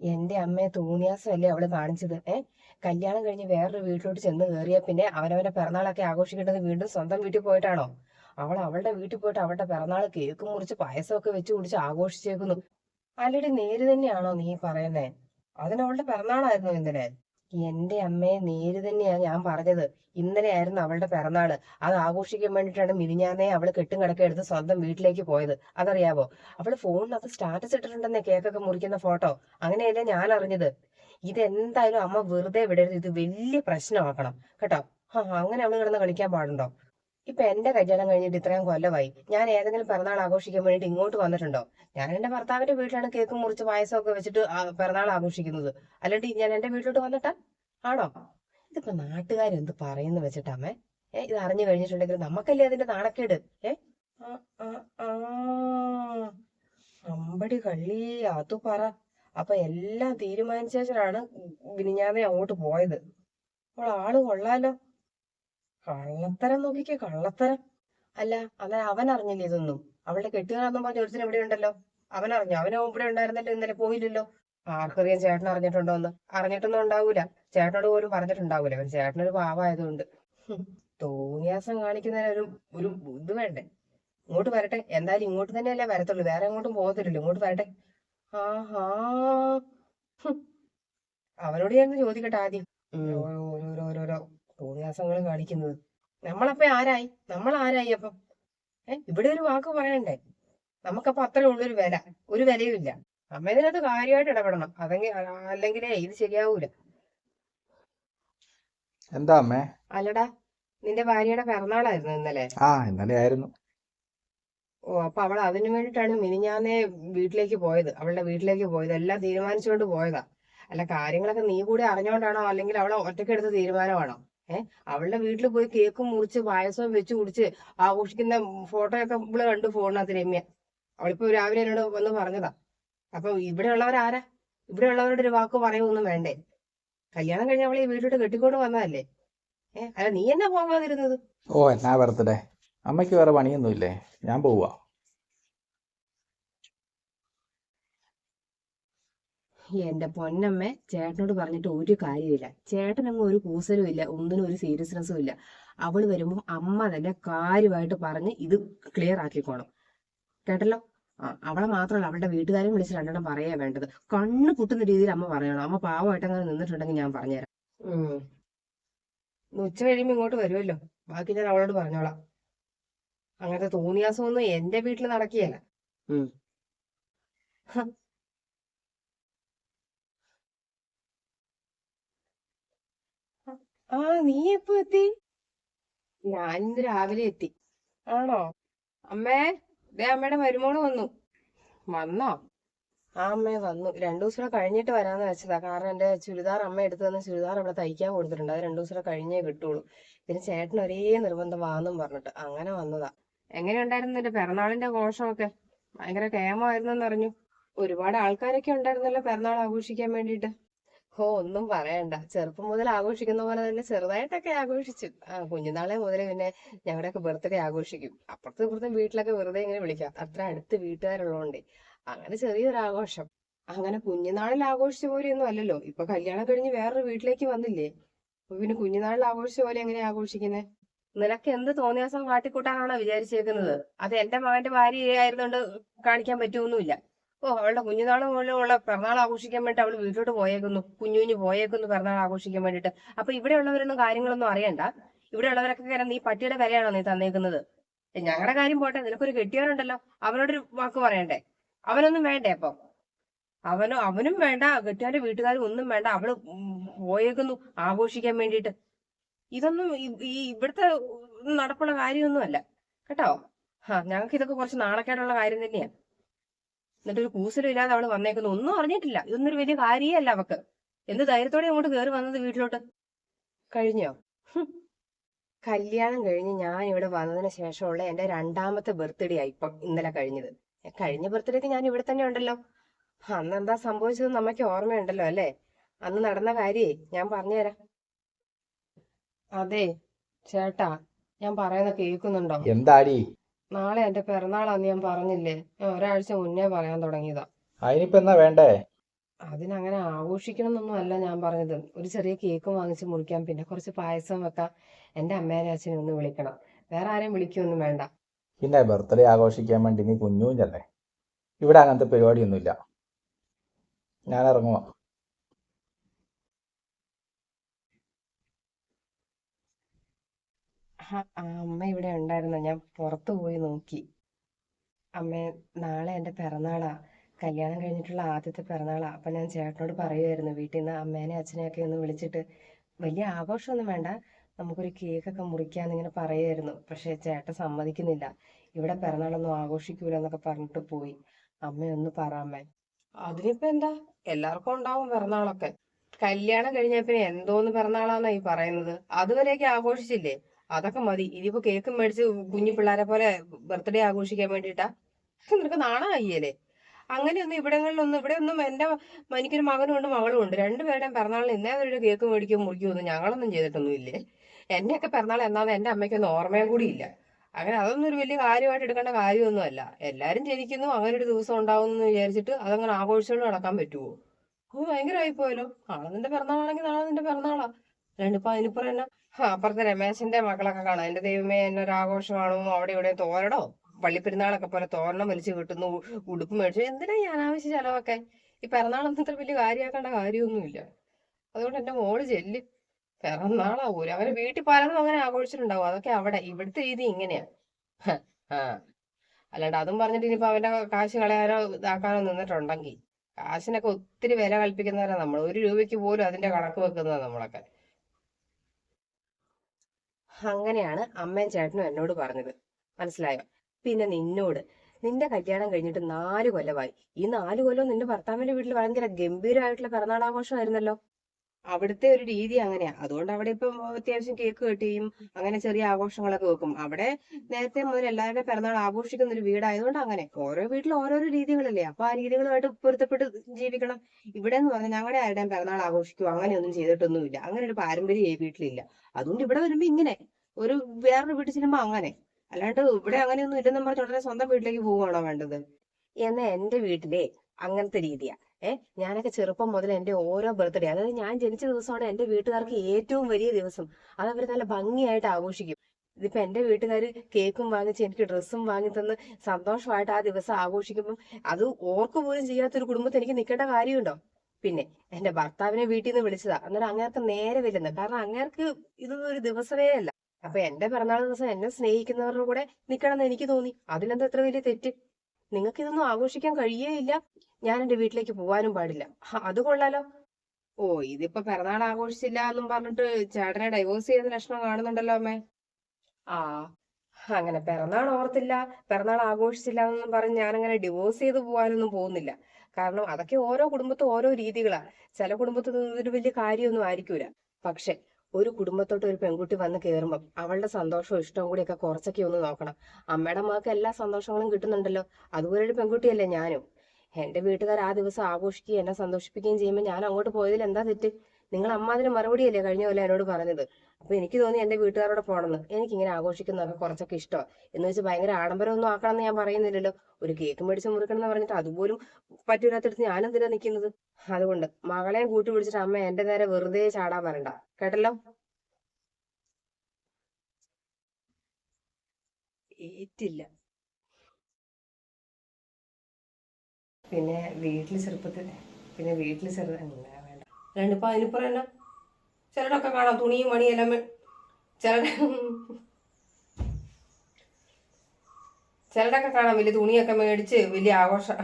എന്റെ അമ്മയെ തൂണിയാസമല്ലേ അവൾ കാണിച്ചത്? ഏഹ് കല്യാണം കഴിഞ്ഞ് വേറൊരു വീട്ടിലോട്ട് ചെന്ന് കയറിയ പിന്നെ അവനവന്റെ പിറന്നാളൊക്കെ ആഘോഷിക്കേണ്ടത് വീണ്ടും സ്വന്തം വീട്ടിൽ പോയിട്ടാണോ? അവൾ അവളുടെ വീട്ടിൽ പോയിട്ട് അവളുടെ പിറന്നാൾ കേക്ക് മുറിച്ച് പായസമൊക്കെ വെച്ച് കുടിച്ച് ആഘോഷിച്ചേക്കുന്നു. അല്ലടി നേര് തന്നെയാണോ നീ പറയുന്നേ? അതിനവളുടെ പിറന്നാളായിരുന്നു ഇന്നലെ എന്റെ അമ്മയെ നേര് തന്നെയാ ഞാൻ പറഞ്ഞത്. ഇന്നലെ ആയിരുന്നു അവളുടെ പിറന്നാൾ. അത് ആഘോഷിക്കാൻ വേണ്ടിയിട്ടാണ് മിനിഞ്ഞാന്നേ അവൾ കെട്ടും കിടക്കെ എടുത്ത് സ്വന്തം വീട്ടിലേക്ക് പോയത്. അതറിയാവോ? അവൾ ഫോണിനകത്ത് സ്റ്റാറ്റസ് ഇട്ടിട്ടുണ്ടെന്നേ കേക്കൊക്കെ മുറിക്കുന്ന ഫോട്ടോ. അങ്ങനെയല്ലേ ഞാൻ അറിഞ്ഞത്. ഇതെന്തായാലും അമ്മ വെറുതെ വിടരുത്. ഇത് വലിയ പ്രശ്നമാക്കണം. കേട്ടോ? ആ അങ്ങനെ അവൾ കിടന്ന് കളിക്കാൻ പാടുണ്ടോ? ഇപ്പൊ എന്റെ കല്യാണം കഴിഞ്ഞിട്ട് ഇത്രയും കൊല്ലമായി. ഞാൻ ഏതെങ്കിലും പിറന്നാൾ ആഘോഷിക്കാൻ വേണ്ടിട്ട് ഇങ്ങോട്ട് വന്നിട്ടുണ്ടോ? ഞാൻ എന്റെ ഭർത്താവിന്റെ വീട്ടിലാണ് കേക്ക് മുറിച്ച് പായസമൊക്കെ വെച്ചിട്ട് ആ പിറന്നാൾ ആഘോഷിക്കുന്നത്. അല്ലെങ്കിൽ ഞാൻ എന്റെ വീട്ടിലോട്ട് വന്നിട്ടാ? ആണോ? ഇതിപ്പോ നാട്ടുകാരെന്ത് പറയുന്നു വെച്ചിട്ടാമേ ഏ ഇത് അറിഞ്ഞു കഴിഞ്ഞിട്ടുണ്ടെങ്കിൽ നമുക്കല്ലേ അതിന്റെ നാണക്കേട്? ഏ. അമ്പടി കള്ളി അത് പറ. അപ്പൊ എല്ലാം തീരുമാനിച്ചാണ് വിനിഞ്ഞാതെ അങ്ങോട്ട് പോയത്. അപ്പോൾ ആൾ കൊള്ളാലോ. കള്ളത്തരം നോക്കിക്കേ കള്ളത്തരം. അല്ല അന്നേരം അവൻ അറിഞ്ഞില്ല ഇതൊന്നും? അവളുടെ കെട്ടുകാരെന്നും പറഞ്ഞ ഒരുത്തിന് ഇവിടെ ഉണ്ടല്ലോ. അവൻ അറിഞ്ഞു? അവൻ ഇവിടെ ഉണ്ടായിരുന്നല്ലോ ഇന്നലെ പോയില്ലല്ലോ. ആർക്കറിയാം ചേട്ടൻ അറിഞ്ഞിട്ടുണ്ടോ എന്ന്. അറിഞ്ഞിട്ടൊന്നും ഉണ്ടാവൂല. ചേട്ടനോട് പോലും പറഞ്ഞിട്ടുണ്ടാവൂല. അവൻ ചേട്ടനൊരു പാവമായതുകൊണ്ട്. തോന്നിയാസം കാണിക്കുന്നതിന് ഒരു ഒരു ഇത് വേണ്ടേ? ഇങ്ങോട്ട് വരട്ടെ. എന്തായാലും ഇങ്ങോട്ട് തന്നെയല്ലേ വരത്തുള്ളൂ. വേറെ എങ്ങോട്ടും പോകത്തില്ലല്ലോ. ഇങ്ങോട്ട് വരട്ടെ. ആഹാ. അവനോട് ഞാൻ ചോദിക്കട്ടെ ആദ്യം. ഓരോ ഓരോരോ ഓരോരോ തോന്നിയാസങ്ങൾ കാണിക്കുന്നത്. നമ്മളപ്പോ ആരായി? നമ്മൾ ആരായി അപ്പം? ഏ ഇവിടെ ഒരു വാക്ക് പറയണ്ടേ? നമുക്കപ്പൊ അത്രേ ഉള്ളൊരു വില. ഒരു വിലയും ഇല്ല. അമ്മ ഇതിനകത്ത് കാര്യമായിട്ട് ഇടപെടണം. അതെങ്കിൽ അല്ലെങ്കിലേ ഇത് ശരിയാവൂല. എന്താ അമ്മേ? അല്ലടാ നിന്റെ ഭാര്യയുടെ പിറന്നാളായിരുന്നു ഇന്നലെ. ആ ഇന്നലെ ആയിരുന്നു. ഓ അപ്പൊ അവൾ അതിനു വേണ്ടിയിട്ടാണ് മിനിഞ്ഞാന്നേ വീട്ടിലേക്ക് പോയത്. അവളുടെ വീട്ടിലേക്ക് പോയത്. എല്ലാം തീരുമാനിച്ചുകൊണ്ട് പോയതാ. അല്ല കാര്യങ്ങളൊക്കെ നീ കൂടി അറിഞ്ഞോണ്ടാണോ? അല്ലെങ്കിൽ അവളെ ഒറ്റയ്ക്ക് എടുത്ത തീരുമാനമാണോ? ഏഹ് അവളുടെ വീട്ടിൽ പോയി കേക്കും മുറിച്ച് പായസവും വെച്ച് കുടിച്ച് ആഘോഷിക്കുന്ന ഫോട്ടോയൊക്കെ ഇവൾ കണ്ടു ഫോണിനകത്ത് രമ്യ. അവളിപ്പോ രാവിലെ എന്നോട് വന്ന് പറഞ്ഞതാ. അപ്പൊ ഇവിടെ ഉള്ളവരാരാ ഇവിടെ ഒരു വാക്ക് പറയുമൊന്നും വേണ്ടേ. കല്യാണം കഴിഞ്ഞ അവളെ വീട്ടിലോട്ട് കെട്ടിക്കൊണ്ട് വന്നതല്ലേ? ഏഹ് അല്ല നീ എന്നാ പോകാതിരുന്നത് ഓ എന്നാ ബർത്ത്ഡേ അമ്മയ്ക്ക് വേറെ പണിയൊന്നുമില്ലേ? ഞാൻ പോവാ. എന്റെ പൊന്നമ്മ ചേട്ടനോട് പറഞ്ഞിട്ട് ഒരു കാര്യമില്ല ചേട്ടനങ്ങ് ഒരു കൂസലും ഇല്ല ഒന്നിനും ഒരു സീരിയസ്നെസ്സും ഇല്ല. അവൾ വരുമ്പോൾ അമ്മ തന്നെ കാര്യമായിട്ട് പറഞ്ഞ് ഇത് ക്ലിയർ ആക്കിക്കോണം കേട്ടല്ലോ? ആ അവളെ മാത്രമല്ല അവളുടെ വീട്ടുകാരും വിളിച്ച് രണ്ടെണ്ണം പറയാ വേണ്ടത്. കണ്ണ് പൊട്ടുന്ന രീതിയിൽ അമ്മ പറയണം. അമ്മ പാവമായിട്ട് അങ്ങനെ നിന്നിട്ടുണ്ടെങ്കിൽ ഞാൻ പറഞ്ഞുതരാം. ഉച്ച കഴിയുമ്പോ ഇങ്ങോട്ട് വരുമല്ലോ. ബാക്കി ഞാൻ അവളോട് പറഞ്ഞോളാം. അങ്ങനത്തെ തോന്നിയാസമൊന്നും എന്റെ വീട്ടിൽ നടക്കുകയല്ല ഉം ഹ. ആ നീ എപ്പോ എത്തി? ഞാൻ ഇന്ന് രാവിലെ എത്തി. ആണോ? അമ്മേ ദേ അമ്മയുടെ മരുമോൾ വന്നു. വന്നോ? ആ അമ്മേ വന്നു. രണ്ടു ദിവസം കൂടെ കഴിഞ്ഞിട്ട് വരാന്ന് വെച്ചതാ. കാരണം എന്റെ ചുരിദാർ അമ്മ എടുത്തു തന്ന ചുരിദാർ അവിടെ തയ്ക്കാൻ കൊടുത്തിട്ടുണ്ട്. അത് രണ്ടു ദിവസം കൂടെ കഴിഞ്ഞേ കിട്ടുള്ളൂ. പിന്നെ ചേട്ടൻ ഒരേ നിർബന്ധം വാന്നും പറഞ്ഞിട്ട് അങ്ങനെ വന്നതാ. എങ്ങനെയുണ്ടായിരുന്നു എന്റെ പിറന്നാളിന്റെ ഘോഷമൊക്കെ ഭയങ്കര കേമായിരുന്നു അറിഞ്ഞു ഒരുപാട് ആൾക്കാരൊക്കെ ഉണ്ടായിരുന്നല്ലോ പിറന്നാൾ ആഘോഷിക്കാൻ വേണ്ടിയിട്ട്. ഓ ഒന്നും പറയണ്ട. ചെറുപ്പം മുതൽ ആഘോഷിക്കുന്ന പോലെ തന്നെ ചെറുതായിട്ടൊക്കെ ആഘോഷിച്ചു. ആ കുഞ്ഞുനാളെ മുതൽ പിന്നെ ഞങ്ങളുടെയൊക്കെ ബർത്ത്ഡേ ആഘോഷിക്കും. അപ്പുറത്തും ഇപ്പുറത്തും വീട്ടിലൊക്കെ വെറുതെ ഇങ്ങനെ വിളിക്കാം. അത്ര അടുത്ത് വീട്ടുകാരുള്ളതുകൊണ്ടേ അങ്ങനെ ചെറിയൊരു ആഘോഷം അങ്ങനെ കുഞ്ഞുനാളിൽ ആഘോഷിച്ച പോലെയൊന്നും അല്ലല്ലോ. ഇപ്പൊ കല്യാണം കഴിഞ്ഞ് വേറൊരു വീട്ടിലേക്ക് വന്നില്ലേ? പിന്നെ കുഞ്ഞുനാളിൽ ആഘോഷിച്ച പോലെ എങ്ങനെ ആഘോഷിക്കുന്നത് നിനക്ക് എന്ത് തോന്നിയാസം കാട്ടിക്കൂട്ടാനാണോ വിചാരിച്ചേക്കുന്നത്? അത് എന്റെ മകന്റെ ഭാര്യ ആയിരുന്നോണ്ട് കാണിക്കാൻ പറ്റുമൊന്നുമില്ല ഓ അവളുടെ കുഞ്ഞുനാൾ മുതലുള്ള പിറന്നാൾ ആഘോഷിക്കാൻ വേണ്ടി അവൾ വീട്ടിലോട്ട് പോയേക്കുന്നു. കുഞ്ഞു കുഞ്ഞു പോയേക്കുന്നു പിറന്നാൾ ആഘോഷിക്കാൻ വേണ്ടിയിട്ട്. അപ്പൊ ഇവിടെ ഉള്ളവരൊന്നും കാര്യങ്ങളൊന്നും അറിയണ്ട. ഇവിടെ ഉള്ളവരൊക്കെ കാരണം നീ പട്ടിയുടെ കരയാണോ നീ തന്നേക്കുന്നത്? ഞങ്ങളുടെ കാര്യം പോട്ടെ. നിനക്കൊരു കെട്ടിയവനുണ്ടല്ലോ അവനോടൊരു വാക്ക് പറയണ്ടേ? അവനൊന്നും വേണ്ടേ അപ്പൊ? അവനോ അവനും വേണ്ട. കെട്ടിയവന്റെ വീട്ടുകാരും ഒന്നും വേണ്ട. അവൾ പോയേക്കുന്നു ആഘോഷിക്കാൻ വേണ്ടിയിട്ട്. ഇതൊന്നും ഈ- ഇവിടുത്തെ നടപ്പുള്ള കാര്യമൊന്നുമല്ല. കേട്ടോ? ആ ഞങ്ങൾക്ക് ഇതൊക്കെ കുറച്ച് നാണക്കേടുള്ള കാര്യം തന്നെയാ. എന്നിട്ട് ഒരു കൂസലും ഇല്ലാതെ അവൾ വന്നേക്കുന്നു. ഒന്നും അറിഞ്ഞിട്ടില്ല. ഇതൊന്നൊരു വലിയ കാര്യമല്ല അവക്ക്. എന്ത് ധൈര്യത്തോടെ അങ്ങോട്ട് കയറി വന്നത് വീട്ടിലോട്ട്? കഴിഞ്ഞോ? കല്യാണം കഴിഞ്ഞ് ഞാൻ ഇവിടെ വന്നതിന് ശേഷമുള്ള എന്റെ രണ്ടാമത്തെ ബർത്ത്ഡേ ആയി ഇപ്പം ഇന്നലെ കഴിഞ്ഞത്. കഴിഞ്ഞ ബർത്ത്ഡേക്ക് ഞാൻ ഇവിടെ തന്നെ ഉണ്ടല്ലോ. അന്ന് എന്താ സംഭവിച്ചത് നമ്മക്ക് ഓർമ്മയുണ്ടല്ലോ അല്ലേ? അന്ന് നടന്ന കാര്യേ ഞാൻ പറഞ്ഞുതരാം. അതെ ചേട്ടാ ഞാൻ പറയുന്ന കേൾക്കുന്നുണ്ടോ? എന്താടി? നാളെ എന്റെ പിറന്നാളാന്ന് ഞാൻ പറഞ്ഞില്ലേ? ഞാൻ ഒരാഴ്ച മുന്നേ പറയാൻ തുടങ്ങിയതാ. അതിനിപ്പോ എന്നാ വേണ്ടേ? അതിനങ്ങനെ ആഘോഷിക്കണം എന്നൊന്നും അല്ല ഞാൻ പറഞ്ഞത്. ഒരു ചെറിയ കേക്ക് വാങ്ങിച്ച് മുറിക്കാം പിന്നെ കുറച്ച് പായസം വെക്കാം. എന്റെ അമ്മേനെ അച്ഛനെ ഒന്ന് വിളിക്കണം. വേറെ ആരെയും വിളിക്കൊന്നും വേണ്ട. പിന്നെ ബർത്ത്ഡേ ആഘോഷിക്കാൻ വേണ്ടി നീ കുഞ്ഞുഞ്ഞല്ലേ ഇവിടെ അങ്ങനത്തെ പരിപാടിയൊന്നുമില്ല. ഞാൻ ഇറങ്ങുവാ ആ, ആ, അമ്മ ഇവിടെ ഉണ്ടായിരുന്നു. ഞാൻ പുറത്തു പോയി നോക്കി. അമ്മേ നാളെ എന്റെ പിറന്നാളാ. കല്യാണം കഴിഞ്ഞിട്ടുള്ള ആദ്യത്തെ പിറന്നാളാ. അപ്പൊ ഞാൻ ചേട്ടനോട് പറയുമായിരുന്നു വീട്ടിൽ നിന്ന് അമ്മേനെ അച്ഛനെയൊക്കെ ഒന്ന് വിളിച്ചിട്ട് വലിയ ആഘോഷമൊന്നും വേണ്ട. നമുക്കൊരു കേക്കൊക്കെ മുറിക്കാന്ന് ഇങ്ങനെ പറയുമായിരുന്നു പക്ഷെ ചേട്ടൻ സമ്മതിക്കുന്നില്ല. ഇവിടെ പിറന്നാളൊന്നും ആഘോഷിക്കൂല എന്നൊക്കെ പറഞ്ഞിട്ട് പോയി. അമ്മയൊന്ന് പറ അമ്മേ. അതിനിപ്പോ എന്താ? എല്ലാവർക്കും ഉണ്ടാവും പിറന്നാളൊക്കെ. കല്യാണം കഴിഞ്ഞ പിന്നെ എന്തോന്ന് പിറന്നാളാന്നാ ഈ പറയുന്നത്? അതുവരെയൊക്കെ ആഘോഷിച്ചില്ലേ? അതൊക്കെ മതി. ഇനിയിപ്പോ കേക്ക് മേടിച്ച് കുഞ്ഞു പിള്ളേരെ പോലെ ബർത്ത്ഡേ ആഘോഷിക്കാൻ വേണ്ടിട്ടാ നിനക്ക് നാണായില്ലേ അങ്ങനെയൊന്നും ഇവിടങ്ങളിലൊന്നും ഇവിടെ ഒന്നും എന്റെ എനിക്കൊരു മകനും ഉണ്ട് മകളും ഉണ്ട്. രണ്ടുപേരുടെയും പിറന്നാളിന് ഇന്നേ ഒരു കേക്ക് മേടിക്കുകയോ മുറിക്കുകയോ ഒന്നും ഞങ്ങളൊന്നും ചെയ്തിട്ടൊന്നും ഇല്ലേ? എന്റെയൊക്കെ പിറന്നാൾ എന്നാന്ന് എന്റെ അമ്മയ്ക്കൊന്നും ഓർമ്മയും കൂടി ഇല്ല. അങ്ങനെ അതൊന്നും ഒരു വലിയ കാര്യമായിട്ട് എടുക്കേണ്ട കാര്യമൊന്നുമല്ല എല്ലാരും ജനിക്കുന്നു അങ്ങനെ ഒരു ദിവസം ഉണ്ടാവും എന്ന് വിചാരിച്ചിട്ട് അതങ്ങനെ ആഘോഷിച്ചുകൊണ്ട് നടക്കാൻ പറ്റുമോ അത് ഭയങ്കരമായി പോയല്ലോ നാളെ നിന്റെ പിറന്നാളാണെങ്കിൽ നാളെ നിന്റെ പിറന്നാളാ. രണ്ടിപ്പോ അതിനിപ്പുറം എന്നാ? ആ, അപ്പുറത്തെ രമേശന്റെ മക്കളൊക്കെ കാണാം. എന്റെ ദൈവമേ എന്നെ ഒരു ആഘോഷമാണോ അവിടെ ഇവിടെ തോരണോ? പള്ളിപ്പെരുന്നാളൊക്കെ പോലെ തോരണം വലിച്ചു കിട്ടുന്നു ഉടുപ്പ് മേടിച്ചു. എന്തിനാ ഈ അനാവശ്യ ചെലവൊക്കെ? ഈ പിറന്നാളൊന്നും ഇത്ര വലിയ കാര്യമാക്കേണ്ട കാര്യമൊന്നുമില്ല. അതുകൊണ്ട് എന്റെ മോൾ ചെല്ല്. പിറന്നാളാ പോലും അവരെ വീട്ടിൽ പലതും അങ്ങനെ ആഘോഷിച്ചിട്ടുണ്ടാവും. അതൊക്കെ അവിടെ. ഇവിടുത്തെ രീതി ഇങ്ങനെയാ. അല്ലാണ്ട് അതും പറഞ്ഞിട്ട് ഇനിയിപ്പോ അവന്റെ കാശ് കളയാനോ ഇതാക്കാനോ നിന്നിട്ടുണ്ടെങ്കിൽ കാശിനൊക്കെ ഒത്തിരി വില കൽപ്പിക്കുന്നവരാ നമ്മൾ ഒരു രൂപയ്ക്ക് പോലും അതിന്റെ കണക്ക് വെക്കുന്നതാ നമ്മളൊക്കെ. അങ്ങനെയാണ് അമ്മയും ചേട്ടനും എന്നോട് പറഞ്ഞത്. മനസ്സിലായോ? പിന്നെ നിന്നോട് നിന്റെ കല്യാണം കഴിഞ്ഞിട്ട് നാല് കൊല്ലമായി. ഈ നാല് കൊല്ലം നിന്റെ ഭർത്താവിന്റെ വീട്ടിൽ ഭയങ്കര ഗംഭീരമായിട്ടുള്ള പിറന്നാൾ ആഘോഷമായിരുന്നല്ലോ അവിടുത്തെ ഒരു രീതി അങ്ങനെയാ. അതുകൊണ്ട് അവിടെ ഇപ്പം അത്യാവശ്യം കേക്ക് കെട്ടിയും അങ്ങനെ ചെറിയ ആഘോഷങ്ങളൊക്കെ വെക്കും. അവിടെ നേരത്തെ മുതൽ എല്ലാവരുടെ പിറന്നാൾ ആഘോഷിക്കുന്ന ഒരു വീടായതുകൊണ്ട് അങ്ങനെ. ഓരോ വീട്ടിലും ഓരോരോ രീതികളല്ലേ. അപ്പൊ ആ രീതികളുമായിട്ട് പൊരുത്തപ്പെട്ട് ജീവിക്കണം. ഇവിടെ എന്ന് പറഞ്ഞാൽ ഞങ്ങളുടെ ആരുടെയും പിറന്നാൾ ആഘോഷിക്കുക അങ്ങനെയൊന്നും ചെയ്തിട്ടൊന്നുമില്ല. അങ്ങനെ ഒരു പാരമ്പര്യം ഈ വീട്ടിലില്ല. അതുകൊണ്ട് ഇവിടെ വരുമ്പോ ഇങ്ങനെ ഒരു വേറൊരു വീട്ടിൽ ചെല്ലുമ്പോ അങ്ങനെ. അല്ലാണ്ട് ഇവിടെ അങ്ങനെയൊന്നും ഇല്ലെന്നും പറഞ്ഞ് ഉടനെ സ്വന്തം വീട്ടിലേക്ക് പോവുകയാണോ വേണ്ടത്? എന്നാ എന്റെ വീട്ടിലെ അങ്ങനത്തെ രീതിയാ. ഏ ഞാനൊക്കെ ചെറുപ്പം മുതൽ എന്റെ ഓരോ ബർത്ത്ഡേ അതായത് ഞാൻ ജനിച്ച ദിവസമാണ് എന്റെ വീട്ടുകാർക്ക് ഏറ്റവും വലിയ ദിവസം. അത് അവർ നല്ല ഭംഗിയായിട്ട് ആഘോഷിക്കും. ഇതിപ്പോ എന്റെ വീട്ടുകാർ കേക്കും വാങ്ങിച്ച് എനിക്ക് ഡ്രസ്സും വാങ്ങി തന്ന് സന്തോഷമായിട്ട് ആ ദിവസം ആഘോഷിക്കുമ്പോൾ അത് ഓർക്ക് പോലും ചെയ്യാത്തൊരു കുടുംബത്തിൽ എനിക്ക് നിൽക്കേണ്ട കാര്യമുണ്ടോ? പിന്നെ എന്റെ ഭർത്താവിനെ വീട്ടിൽ നിന്ന് വിളിച്ചതാ. അന്നേരം അങ്ങേർക്ക് നേരെ വരുന്നത്. കാരണം അങ്ങേർക്ക് ഇതൊന്നും ഒരു ദിവസമേ അല്ല. അപ്പൊ എന്റെ പിറന്നാൾ ദിവസം എന്നെ സ്നേഹിക്കുന്നവരുടെ കൂടെ നിൽക്കണം എന്ന് എനിക്ക് തോന്നി. അതിലെന്താ എത്ര വലിയ തെറ്റ്? നിങ്ങൾക്ക് ഇതൊന്നും ആഘോഷിക്കാൻ കഴിയേയില്ല. ഞാൻ എന്റെ വീട്ടിലേക്ക് പോവാനും പാടില്ല. അത് കൊള്ളാലോ. ഓ ഇതിപ്പോ പിറന്നാൾ ആഘോഷിച്ചില്ല എന്നും പറഞ്ഞിട്ട് ചേട്ടനെ ഡൈവോഴ്സ് ചെയ്യുന്ന ലക്ഷണം കാണുന്നുണ്ടല്ലോ അമ്മേ. ആ അങ്ങനെ പിറന്നാൾ ഓർത്തില്ല പിറന്നാൾ ആഘോഷിച്ചില്ല എന്നും പറഞ്ഞ് അങ്ങനെ ഡിവോഴ്സ് ചെയ്ത് പോകാനൊന്നും പോകുന്നില്ല. കാരണം അതൊക്കെ ഓരോ കുടുംബത്തും ഓരോ രീതികളാണ് ചില കുടുംബത്തിൽ ഇതൊരു വലിയ കാര്യമൊന്നും ആയിരിക്കൂല. പക്ഷെ ഒരു കുടുംബത്തോട്ട് ഒരു പെൺകുട്ടി വന്ന് കയറുമ്പം അവളുടെ സന്തോഷവും ഇഷ്ടവും കൂടിയൊക്കെ കുറച്ചൊക്കെ ഒന്ന് നോക്കണം. അമ്മയുടെ മകൾക്ക് എല്ലാ സന്തോഷങ്ങളും കിട്ടുന്നുണ്ടല്ലോ. അതുപോലെ ഒരു പെൺകുട്ടിയല്ലേ ഞാനും. എന്റെ വീട്ടുകാർ ആ ദിവസം ആഘോഷിക്കുകയും എന്നെ സന്തോഷിപ്പിക്കുകയും ചെയ്യുമ്പോൾ ഞാൻ അങ്ങോട്ട് പോയതിൽ എന്താ തെറ്റ്? നിങ്ങൾ അമ്മ അതിന് മറുപടിയല്ലേ കഴിഞ്ഞ പോലെ എന്നോട് പറഞ്ഞത്? അപ്പൊ എനിക്ക് തോന്നി എന്റെ വീട്ടുകാരോട് പോണെന്ന്. എനിക്ക് ഇങ്ങനെ ആഘോഷിക്കുന്നതൊക്കെ കുറച്ചൊക്കെ ഇഷ്ടമാണ് എന്ന് വെച്ച് ഭയങ്കര ആഡംബരമൊന്നും ആക്കണമെന്ന് ഞാൻ പറയുന്നില്ലല്ലോ. ഒരു കേക്ക് മേടിച്ച് മുറിക്കണം എന്ന് പറഞ്ഞിട്ട് അതുപോലും പറ്റൂരാത്തടുത്ത് ഞാനെന്തിനാ നിൽക്കുന്നത് അതുകൊണ്ട് മകളെയും കൂട്ടി പിടിച്ചിട്ട് അമ്മ എന്റെ നേരെ വെറുതെ ചാടാൻ വരണ്ട. കേട്ടല്ലോ? ഏറ്റില്ല. പിന്നെ വീട്ടിൽ ചെറുപ്പത്തിൽ പിന്നെ വീട്ടിൽ ചെറു എന്നാ വേണ്ട രണ്ടിപ്പോ അതിനിപ്പുറം എന്നാ ചിലടൊക്കെ കാണാം തുണിയും മണിയും എല്ലാം. ചിലടൊക്കെ കാണാം വലിയ തുണിയൊക്കെ മേടിച്ച് വലിയ ആഘോഷം.